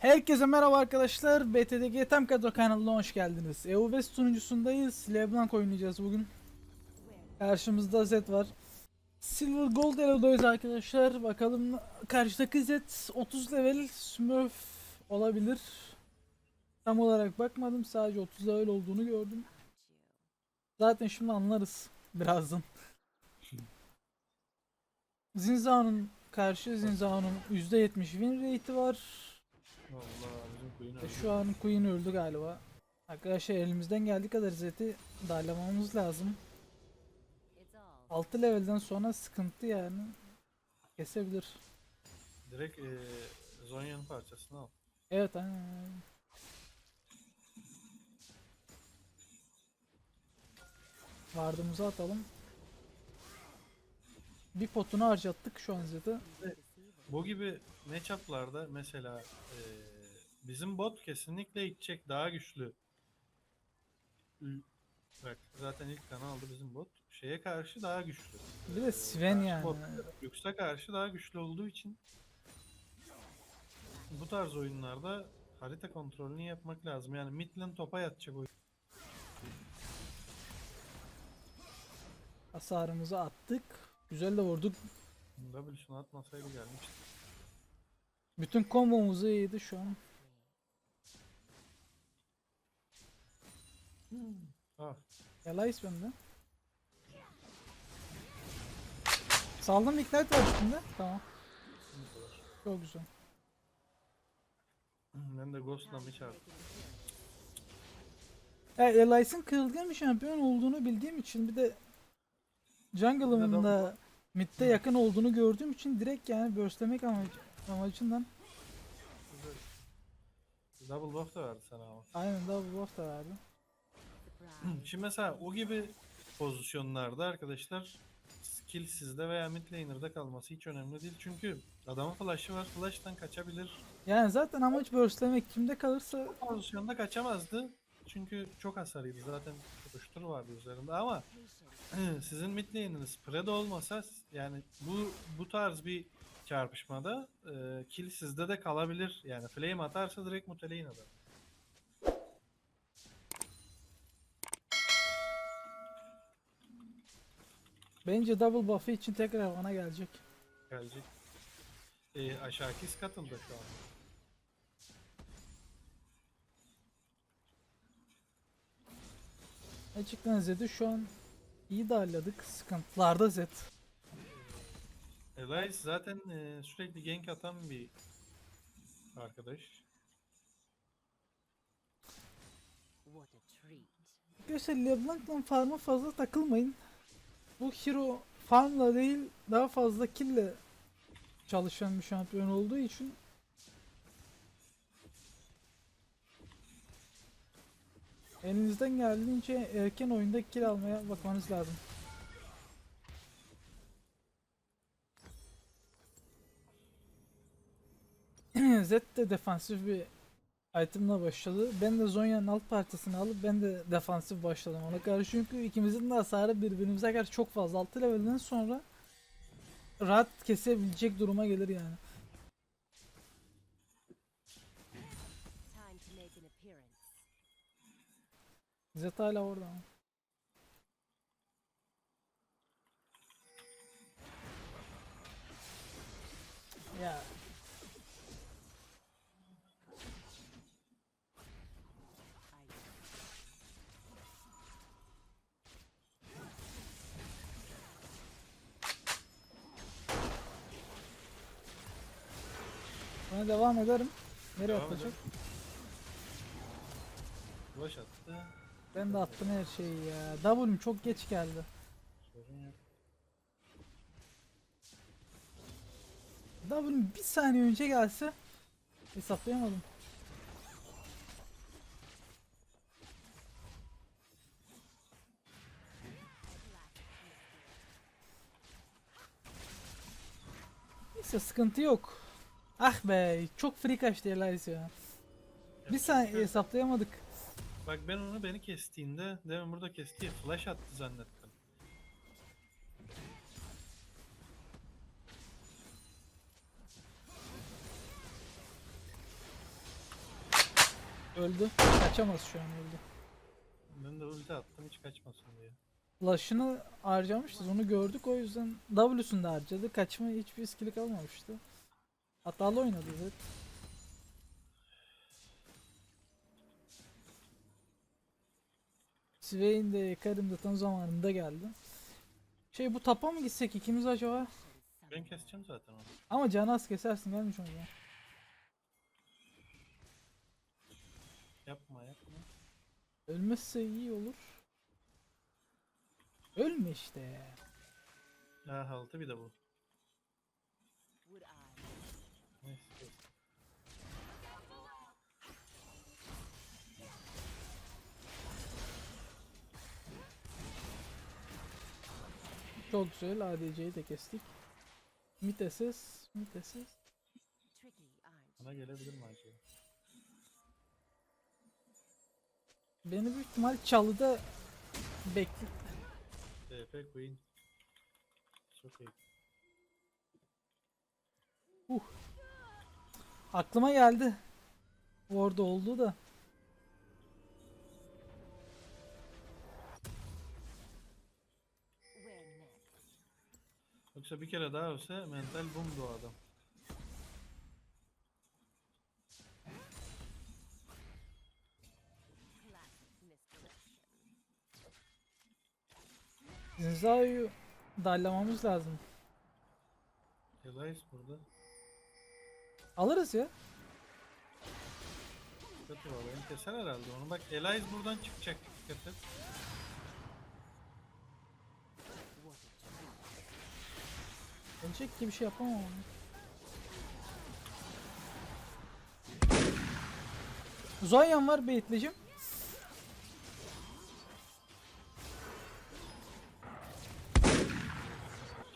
Herkese merhaba arkadaşlar. BTDG Tam Kadro kanalına hoş geldiniz. West sunucusundayız. LeBlanc oynayacağız bugün. Karşımızda Z var. Silver Gold Elo'dayız arkadaşlar. Bakalım karşıdaki Z 30 level Smurf olabilir. Tam olarak bakmadım. Sadece 30 level olduğunu gördüm. Zaten şimdi anlarız birazdan. Zinzao'nun karşı Zinzao'nun %70 win rate'i var. Vallahi bizim E, öldü. Şu an Queen öldü galiba. Arkadaşlar elimizden geldiği kadar Zed'i darlamamız lazım. 6 levelden sonra sıkıntı yani. Kesebilir. Direkt eee Zonya'nın parçasını al. Evet aynen. Vardığımızı atalım. Bir potunu harcattık şu an Zed'i. Bu gibi matchup'larda mesela eee bizim bot kesinlikle gidecek daha güçlü. Bak zaten ilk kanı aldı bizim bot. Şeye karşı daha güçlü. Bir de Sven yani. Bot, Lux'a karşı daha güçlü olduğu için bu tarz oyunlarda harita kontrolünü yapmak lazım. Yani midland topa yatacak oyun. Hasarımızı attık. Güzel de vurduk. W'sunu atmasaydı gelmişti. Bütün kombomuzu yedi şu an. Ah Elias bende. Saldım ignite var üstünde. Tamam. Çok güzel. Ben de Ghost'la mı çarptım? Ya Elias'ın kırılgan bir şampiyon olduğunu bildiğim için bir de jungle'ımın da mid'de yakın olduğunu gördüğüm için direkt yani burstlemek amacı, amacından Double buff da verdi sana ama. aynen double buff da verdi. Şimdi mesela o gibi pozisyonlarda arkadaşlar skill sizde veya mid laner'da kalması hiç önemli değil. Çünkü adamın flash'ı var. Flash'tan kaçabilir. Yani zaten amaç burstlemek kimde kalırsa Bu pozisyonda kaçamazdı. Çünkü çok hasarıydı. Zaten tutuştur vardı üzerinde ama sizin mid lane'iniz Predo olmasa yani bu bu tarz bir çarpışmada e, kill sizde de kalabilir. Yani flame atarsa direkt muteleyin adam. bence double buff'ı için tekrar bana gelecek. Gelecek. E, aşağı kis katıldı şu an. Açıktan Zed'i şu an iyi darladık. Sıkıntılarda Zed. Elias zaten e, sürekli gank atan bir arkadaş. What a treat. Arkadaşlar LeBlanc'la farm'a fazla takılmayın. Bu hero farmla değil daha fazla kill'le çalışan bir şampiyon olduğu için elinizden geldiğince erken oyunda kill almaya bakmanız lazım. Zed de defansif bir item'la başladı. Ben de Zonya'nın alt parçasını alıp ben de defansif başladım ona karşı çünkü ikimizin de hasarı birbirimize karşı çok fazla. 6 levelden sonra rahat kesebilecek duruma gelir yani. Zed hala orada ama. Ya buna devam ederim. Nereye Devam atacak? edelim. Flash attı. Ben de attım her şeyi ya. W'm çok geç geldi. Sorun yok. W'm bir saniye önce gelse hesaplayamadım. Neyse sıkıntı yok. Ah be çok free kaçtı Elias ya. Bir saniye hesaplayamadık. Bak ben onu beni kestiğinde demin burada kestiği flash attı zannettim. Öldü. Kaçamaz şu an öldü. Ben de ulti attım hiç kaçmasın diye. Flash'ını harcamıştı. Onu gördük o yüzden W'sunu da harcadı. Kaçma hiçbir skill'i kalmamıştı. Hatalı oynadı Zed. Swain de Karim de tam zamanında geldi. Şey bu tapa mı gitsek ikimiz acaba? Ben keseceğim zaten onu. Ama canı az kesersin gelmiş o zaman. Yapma yapma. Ölmezse iyi olur. Ölme işte. Ha haltı bir de bu. Neyse. Çok güzel ADC'yi de kestik. Tricky, aren't Bana gelebilir mi acaba? Beni büyük ihtimal çalıda bekle. TP Queen. Çok iyi. Aklıma geldi. Orada oldu da. Yoksa bir kere daha ölse mental bumdu o adam. Zinza'yı darlamamız lazım. Elias burada. Alırız ya. Kötü var. Beni keser herhalde onu. Bak Elias buradan çıkacak. Dikkat et. Ölecek gibi bir şey yapamam. Zoyan var beyitlicim.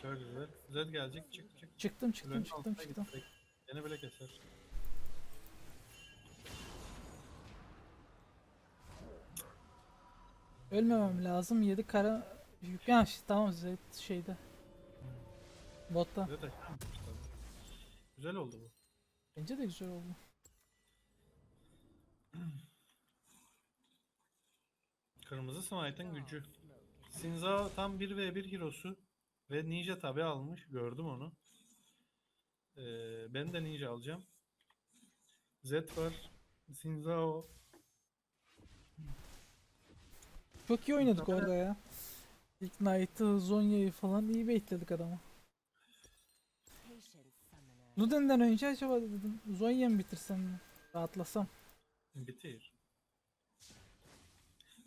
Çok güzel. Zed gelecek. Çık çık. Çıktım çıktım Kulenin çıktım altına çıktım. git. Beni bile keser. Ölmemem lazım. 7 kara. Ya tamam Zed şeyde. Botta. Abi? Güzel oldu bu. Bence de güzel oldu. Kırmızı Smite'ın gücü. Sinzao tam 1v1 hero'su ve ninja tabi almış. Gördüm onu. Ee, ben de ninja alacağım. Zed var. Sinzao. Çok iyi oynadık orada ya. İlk Knight'ı, Zonya'yı falan iyi baitledik adamı. Luden'den önce acaba dedim Zonya'yı mı bitirsem mi? Rahatlasam. Bitir.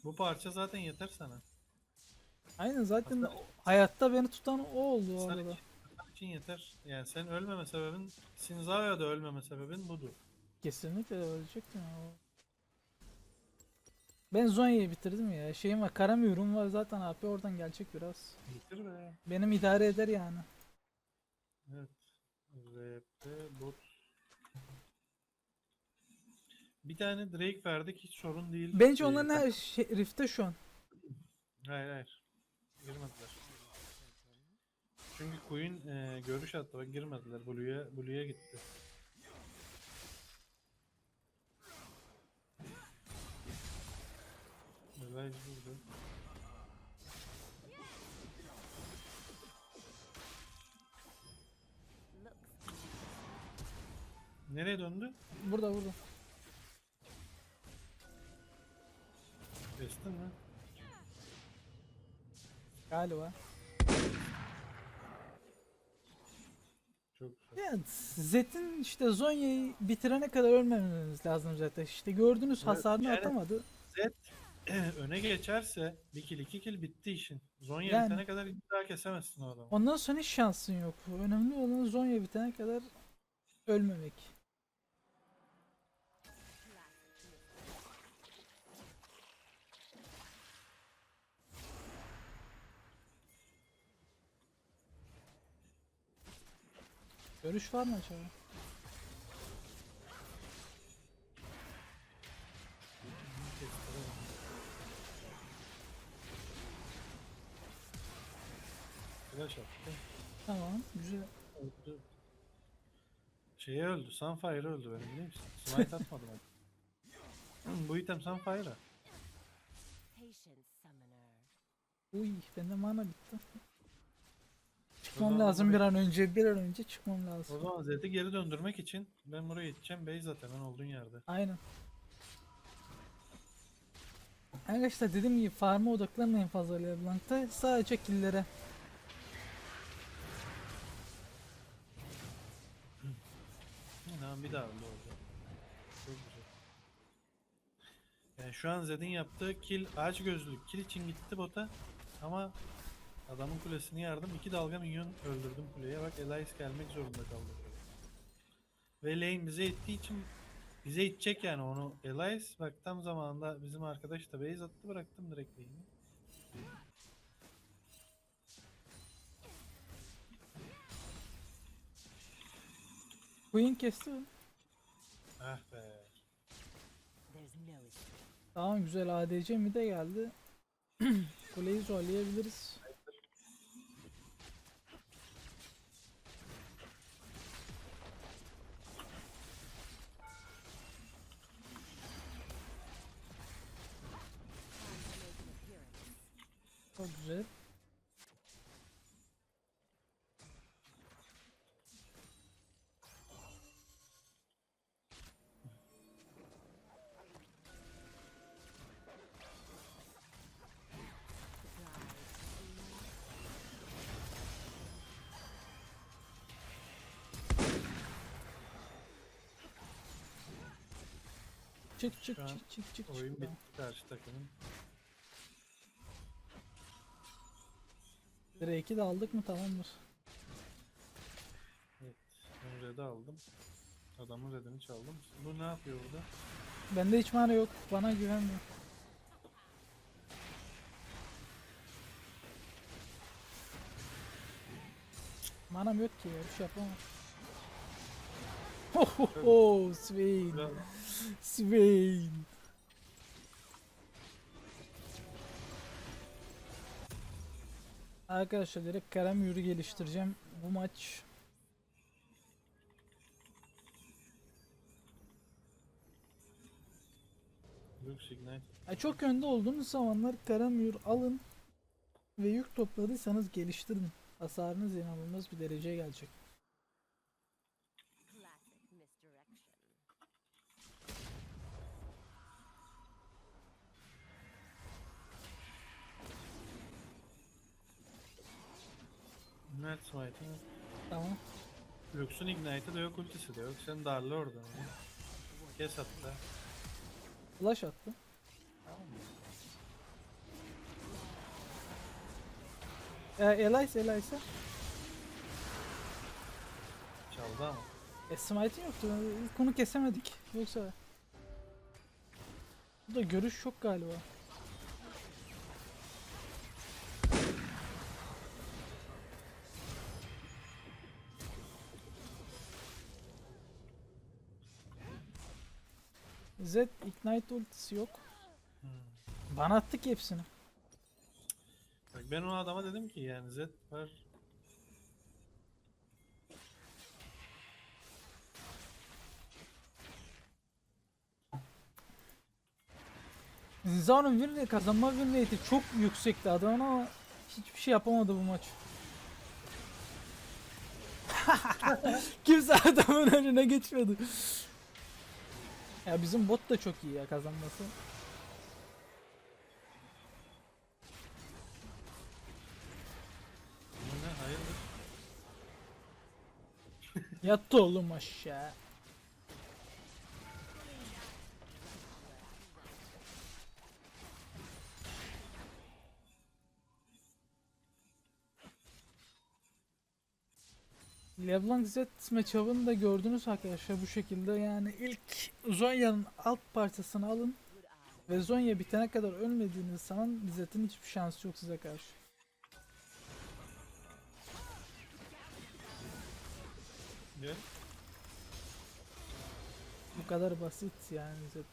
Bu parça zaten yeter sana. Aynen zaten Aslında- hayatta beni tutan o oldu Sana orada. için, sana için yeter. Yani sen ölmeme sebebin, Sinzao'ya da ölmeme sebebin budur. Kesinlikle ölecektim ya. Ben Zonya'yı bitirdim ya. Şeyim var, Karamür'üm var zaten AP oradan gelecek biraz. Bitir be. Benim idare eder yani. Evet. RP bot. Bir tane Drake verdik hiç sorun değil. Bence Ee, onların her şey, Rift'te şu an. Hayır hayır. Girmediler. Çünkü Queen e, görüş attı bak girmediler. Blue'ya Blue'ya gitti. Neler burada? Nereye döndü? Burada burada. Kestin mi? Galiba. Çok güzel. Yani Zet'in işte Zonya'yı bitirene kadar ölmememiz lazım zaten. İşte gördünüz hasarını yani- atamadı. Zed öne geçerse bir kill iki kill bitti işin. Zonya Yani- bitene kadar bir daha kesemezsin o adamı. Ondan sonra hiç şansın yok. Önemli olan Zonya bitene kadar ölmemek. Görüş var mı acaba? Flash attı. Tamam, güzel. Bu item Sunfire'a. Uy bende mana bitti. Çıkmam lazım bir an önce. Bir an önce çıkmam O lazım. zaman Zed'i geri döndürmek için ben buraya gideceğim. Base at hemen olduğun yerde. Aynen. Arkadaşlar dediğim gibi farm'a odaklanmayın fazla LeBlanc'ta. Sadece killere. Tamam bir daha öyle oldu. Çok güzel. Yani şu an Zed'in yaptığı kill ağaç gözlülük kill için gitti bota ama adamın kulesini yardım iki dalga minyon öldürdüm kuleye bak Elias gelmek zorunda kaldı. Ve lane bize ittiği için bize itecek yani onu Elias bak tam zamanında bizim arkadaş da base attı bıraktım direkt lane'i. Queen kesti mi? Ah be. Tamam güzel ADC mi de geldi. Kuleyi zorlayabiliriz. Çok güzel. Çık çık çık çık çık. Oyun bitti karşı takımın. Drake'i de aldık mı tamamdır. Evet. Ben red'i aldım. Adamın red'ini çaldım. Bu ne yapıyor burada? Bende hiç mana yok. Bana güvenmiyor. Manam yok ki ya. Bir şey yapamam. Swain. Biraz Swain. Arkadaşlar direkt Kerem yürü geliştireceğim. Bu maç Ignite. Ya çok önde olduğunuz zamanlar Karamür alın ve yük topladıysanız geliştirin. Hasarınız inanılmaz bir dereceye gelecek. Ignite Smite'ı. Tamam. Lux'un Ignite'ı da yok ultisi de yok. Sen darla oradan. onu. Kes hatta. Flash attı. Ee, Elias Elias'a. Çaldı ama. E smite'in yoktu. İlk onu kesemedik. Yoksa. Bu da görüş çok galiba. Z Ignite ultisi yok. Hmm. Bana attı ki hepsini. Bak ben o adama dedim ki yani Z var. Zinzano'nun win kazanma win rate'i çok yüksekti adamın ama hiçbir şey yapamadı bu maç. Kimse adamın önüne geçmedi. Ya bizim bot da çok iyi ya kazanması. Bu ne hayırdır? Yattı oğlum aşağı. LeBlanc Z matchup'ını da gördünüz arkadaşlar bu şekilde yani ilk Zonya'nın alt parçasını alın ve Zonya bitene kadar ölmediğiniz zaman Zed'in hiçbir şansı yok size karşı. Gel. Bu kadar basit yani Zed.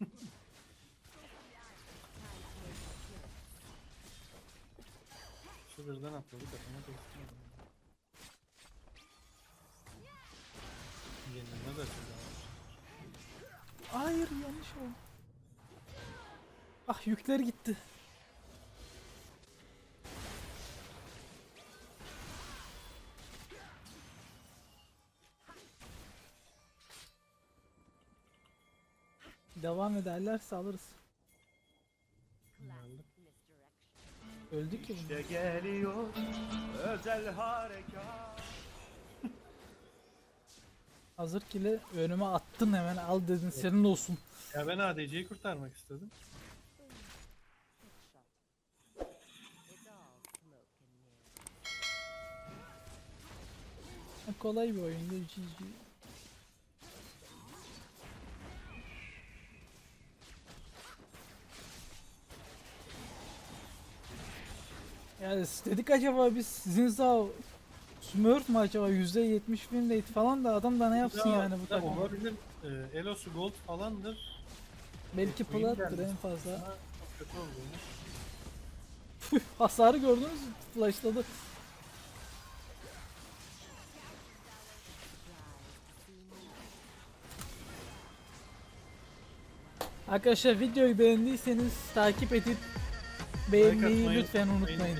Şu birden atladı kafama kestim. De ağır. Hayır yanlış oldu. Ah yükler gitti. Devam ederlerse alırız. Öldük ki. İşte geliyor özel harekat. Hazır kili önüme attın hemen al dedin senin olsun. Ya ben ADC'yi kurtarmak istedim. Kolay bir oyundu GG. Yani dedik acaba biz Zinzao Smurf mu acaba %70 win rate falan da adam da ne yapsın Ya, yani bu takım. Olabilir. Ee, Elosu Gold falandır. Belki plattır en fazla. Kötü olduğunu. Hasarı gördünüz mü? Flashladı. Arkadaşlar videoyu beğendiyseniz takip edip beğenmeyi lütfen unutmayın.